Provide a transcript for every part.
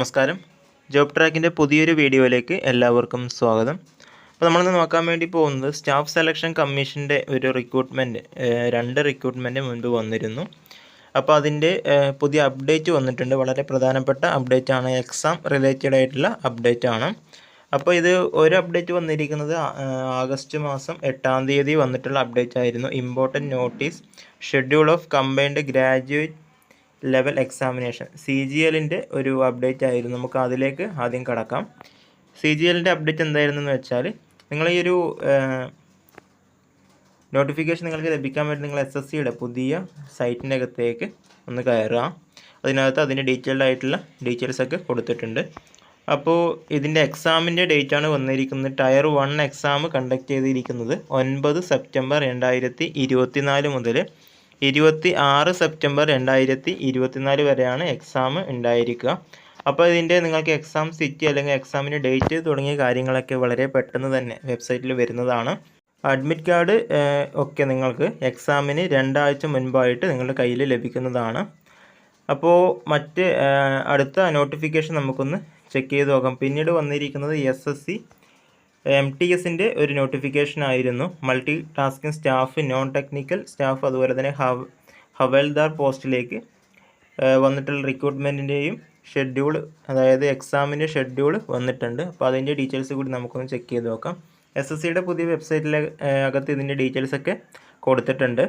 നമസ്കാരം. ജോബ് ട്രാക്കിന്റെ പുതിയൊരു വീഡിയോയിലേക്ക് എല്ലാവർക്കും സ്വാഗതം. അപ്പോൾ നമ്മളിന്ന് നോക്കാൻ വേണ്ടി പോകുന്നത് സ്റ്റാഫ് സെലക്ഷൻ കമ്മീഷന്റെ ഒരു റിക്രൂട്ട്മെന്റ് രണ്ട് റിക്രൂട്ട്മെന്റ് മുൻപ് വന്നിരുന്നു. അപ്പോൾ അതിന്റെ പുതിയ അപ്ഡേറ്റ് വന്നിട്ടുണ്ട്. വളരെ പ്രധാനപ്പെട്ട അപ്ഡേറ്റ് ആണ്. എക്സാം റിലേറ്റഡ് ആയിട്ടുള്ള അപ്ഡേറ്റ് ആണ്. അപ്പോൾ ഇത് ഒരു അപ്ഡേറ്റ് വന്നിരിക്കുന്നത് ആഗസ്റ്റ് മാസം എട്ടാം തീയതി വന്നിട്ടുള്ള അപ്ഡേറ്റ് ആയിരുന്നു. Important notice schedule of combined graduate level examination. C G എല്ലിന്റെ ഒരു അപ്ഡേറ്റ് ആയിരുന്നു. നമുക്ക് അതിലേക്ക് ആദ്യം കടക്കാം. സി ജി എല്ലിന്റെ അപ്ഡേറ്റ് എന്തായിരുന്നു എന്ന് വെച്ചാൽ നിങ്ങൾ ഈ ഒരു നോട്ടിഫിക്കേഷൻ നിങ്ങൾക്ക് ലഭിക്കാൻ വേണ്ടി നിങ്ങൾ എസ് എസ് സിയുടെ പുതിയ സൈറ്റിന്റെ അകത്തേക്ക് ഒന്ന് കയറുക. അതിനകത്ത് അതിന്റെ ഡീറ്റെയിൽഡ് ആയിട്ടുള്ള ഡീറ്റെയിൽസ് ഒക്കെ കൊടുത്തിട്ടുണ്ട്. അപ്പോൾ ഇതിന്റെ എക്സാമിന്റെ ഡേറ്റ് ആണ് വന്നിരിക്കുന്നത്. ടയർ വൺ എക്സാം കണ്ടക്ട് ചെയ്തിരിക്കുന്നത് ഒൻപത് സെപ്റ്റംബർ രണ്ടായിരത്തി ഇരുപത്തിനാല് മുതൽ ഇരുപത്തി ആറ് സെപ്റ്റംബർ രണ്ടായിരത്തി ഇരുപത്തിനാല് വരെയാണ് എക്സാം ഉണ്ടായിരിക്കുക. അപ്പോൾ ഇതിന്റെ നിങ്ങൾക്ക് എക്സാം സിറ്റി അല്ലെങ്കിൽ എക്സാമിന്റെ ഡേറ്റ് തുടങ്ങിയ കാര്യങ്ങളൊക്കെ വളരെ പെട്ടെന്ന് തന്നെ വെബ്സൈറ്റിൽ വരുന്നതാണ്. അഡ്മിറ്റ് കാർഡ് ഒക്കെ നിങ്ങൾക്ക് എക്സാമിന് രണ്ടാഴ്ച മുൻപായിട്ട് നിങ്ങളുടെ കയ്യിൽ ലഭിക്കുന്നതാണ്. അപ്പോൾ മറ്റ് അടുത്ത നോട്ടിഫിക്കേഷൻ നമുക്കൊന്ന് ചെക്ക് ചെയ്ത് നോക്കാം. പിന്നീട് വന്നിരിക്കുന്നത് S S C M T എസിന്റെ ഒരു നോട്ടിഫിക്കേഷൻ ആയിരുന്നു. Multi tasking staff non technical staff അതുപോലെ തന്നെ ഹവ് ഹവൽദാർ പോസ്റ്റിലേക്ക് വന്നിട്ടുള്ള റിക്രൂട്ട്മെന്റിന്റെയും ഷെഡ്യൂൾ അതായത് എക്സാമിന്റെ ഷെഡ്യൂൾ വന്നിട്ടുണ്ട്. അപ്പോൾ അതിന്റെ ഡീറ്റെയിൽസ് കൂടി നമുക്കൊന്ന് ചെക്ക് ചെയ്ത് നോക്കാം. എസ് എസ് സിയുടെ പുതിയ വെബ്സൈറ്റിലെ അകത്ത് ഇതിന്റെ ഡീറ്റെയിൽസ് ഒക്കെ കൊടുത്തിട്ടുണ്ട്.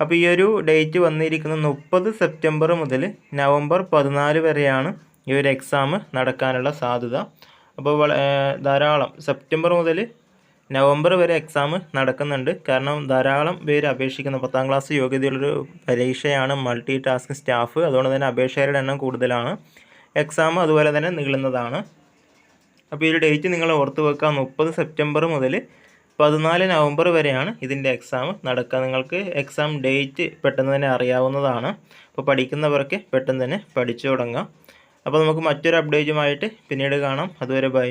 അപ്പോൾ ഈ ഒരു ഡേറ്റ് വന്നിരിക്കുന്നത് മുപ്പത് സെപ്റ്റംബർ മുതൽ നവംബർ പതിനാല് വരെയാണ് ഈ ഒരു എക്സാം നടക്കാനുള്ള സാധ്യത. അപ്പോൾ ധാരാളം. സെപ്റ്റംബർ മുതൽ നവംബർ വരെ എക്സാം നടക്കുന്നുണ്ട്. കാരണം ധാരാളം പേര് അപേക്ഷിക്കുന്ന. പത്താം ക്ലാസ് യോഗ്യതയുള്ളൊരു പരീക്ഷയാണ് മൾട്ടി ടാസ്ക് സ്റ്റാഫ് അതുകൊണ്ട് തന്നെ അപേക്ഷകരുടെ എണ്ണം കൂടുതലാണ്. എക്സാം അതുപോലെ തന്നെ നീളുന്നതാണ്. അപ്പോൾ ഈ ഡേറ്റ് നിങ്ങൾ ഓർത്ത് വെക്കുക. മുപ്പത് സെപ്റ്റംബർ മുതൽ പതിനാല് നവംബർ വരെയാണ് ഇതിന്റെ എക്സാം നടക്കുക. നിങ്ങൾക്ക് എക്സാം ഡേറ്റ് പെട്ടെന്ന് തന്നെ അറിയാവുന്നതാണ്. അപ്പോൾ പഠിക്കുന്നവർക്ക് പെട്ടെന്ന് തന്നെ പഠിച്ചു തുടങ്ങാം. അപ്പോൾ നമുക്ക് മറ്റൊരു അപ്ഡേറ്റുമായിട്ട് പിന്നീട് കാണാം. അതുവരെ ബൈ